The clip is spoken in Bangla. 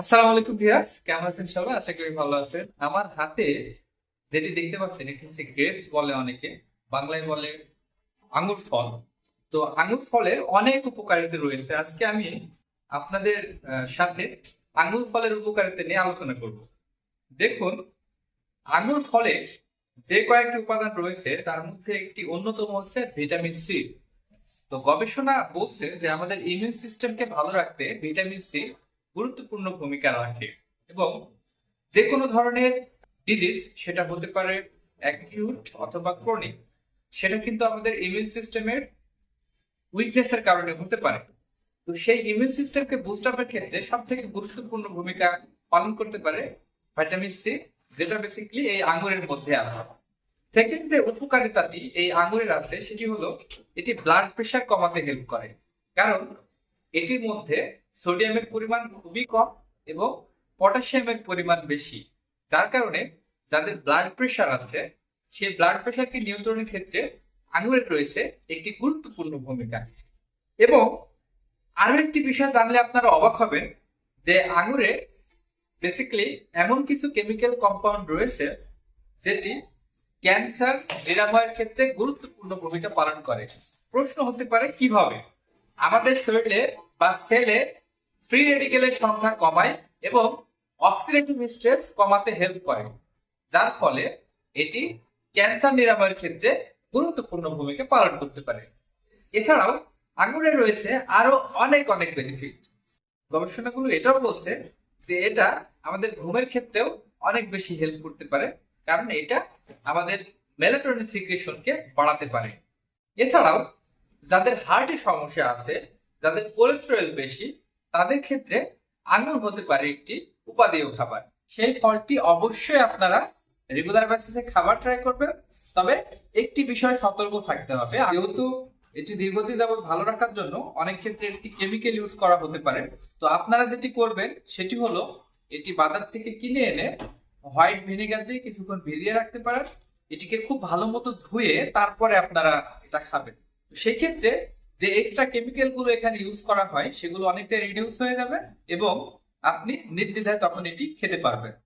আসসালামু আলাইকুম ভিউয়ার্স, কেমন আছেন সবাই? আশা করি ভালো আছেন। আমার হাতে যেটি দেখতে পাচ্ছেন, এটি হচ্ছে গ্রেপস বলে অনেকে, বাংলায় বলে আঙ্গুর ফল। তো আঙ্গুর ফলের অনেক উপকারিতা রয়েছে। আজকে আমি আপনাদের সাথে আঙ্গুর ফলের উপকারিতা নিয়ে আলোচনা করব। দেখুন আঙ্গুর ফলে যে কয়েকটি উপাদান রয়েছে, তার মধ্যে একটি অন্যতম হচ্ছে ভিটামিন সি। তো গবেষণা বলছে যে আমাদের ইমিউন সিস্টেমকে ভালো রাখতে ভিটামিন সি গুরুত্বপূর্ণ ভূমিকা রাখে এবং যে কোনো ধরনের ডিজিজ সেটা হতে পারে অ্যাকিউট অথবা ক্রনিক সেটা কিন্তু আমাদের ইমিউন সিস্টেমের উইকনেসের কারণে হতে পারে। তো সেই ইমিউন সিস্টেমকে বুস্ট আপের ক্ষেত্রে সব থেকে গুরুত্বপূর্ণ ভূমিকা পালন করতে পারে ভিটামিন সি যেটা বেসিক্যালি এই আঙুরের মধ্যে আছে সেকেন্ড যে উপকারিতাটি এই আঙুরের আছে সেটি হলো এটি ব্লাড প্রেশার কমাতে হেল্প করে। কারণ এটির মধ্যে সোডিয়ামের পরিমাণ খুবই কম এবং পটাশিয়ামের পরিমাণ বেশি। যার কারণে যাদের ব্লাড প্রেশার আছে, সেই ব্লাড প্রেশারকে নিয়ন্ত্রণের ক্ষেত্রে আঙুরের রয়েছে একটি গুরুত্বপূর্ণ ভূমিকা। এবং আরও একটি বিষয় জানলে আপনারা অবাক হবেন যে আঙুরে বেসিক্যালি এমন কিছু কেমিক্যাল কম্পাউন্ড রয়েছে যেটি ক্যান্সার নিরাময়ের ক্ষেত্রে গুরুত্বপূর্ণ ভূমিকা পালন করে। প্রশ্ন হতে পারে, কীভাবে? আমাদের শরীরে বা সেলে ফ্রি রেডিকেলের সংখ্যা কমায় এবং অক্সিডেটিভ স্ট্রেস কমাতে হেল্প করে, যার ফলে এটি ক্যান্সার নিরাময়ের ক্ষেত্রে গুরুত্বপূর্ণ ভূমিকা পালন করতে পারে। এছাড়াও আঙুরে রয়েছে আরও অনেক অনেক বেনিফিট গবেষণাগুলো এটাও বলছে যে এটা আমাদের ঘুমের ক্ষেত্রেও অনেক বেশি হেল্প করতে পারে, কারণ এটা আমাদের মেলাটোনিন সিক্রেশনকে বাড়াতে পারে। এছাড়াও যাদের হার্টের সমস্যা আছে, যাদের কোলেস্টেরল বেশি, তাদের ক্ষেত্রে আঙুর হতে পারে একটি উপাদেয় খাবার। সেই ফলটি অবশ্যই আপনারা রেগুলার বেসিসে খাবার ট্রাই করবেন। তবে একটি বিষয় সতর্ক থাকতে হবে। যেহেতু এটি দীর্ঘদিন যাবত ভালো রাখার জন্য অনেক ক্ষেত্রে একটি কেমিক্যাল ইউজ করা হতে পারে। তো আপনারা যেটি করবেন, সেটি হলো এটি বাজার থেকে কিনে এনে হোয়াইট ভিনেগার দিয়ে কিছুক্ষণ ভিজিয়ে রাখতে পারেন। এটিকে খুব ভালো মতো ধুয়ে তারপরে আপনারা এটা খাবেন। সেই যে এক্সট্রা কেমিক্যালগুলো এখানে ইউজ করা হয়, সেগুলো অনেকটা রিডিউস হয়ে যাবে এবং আপনি নির্দ্বিধায় তখন এটি খেতে পারবেন।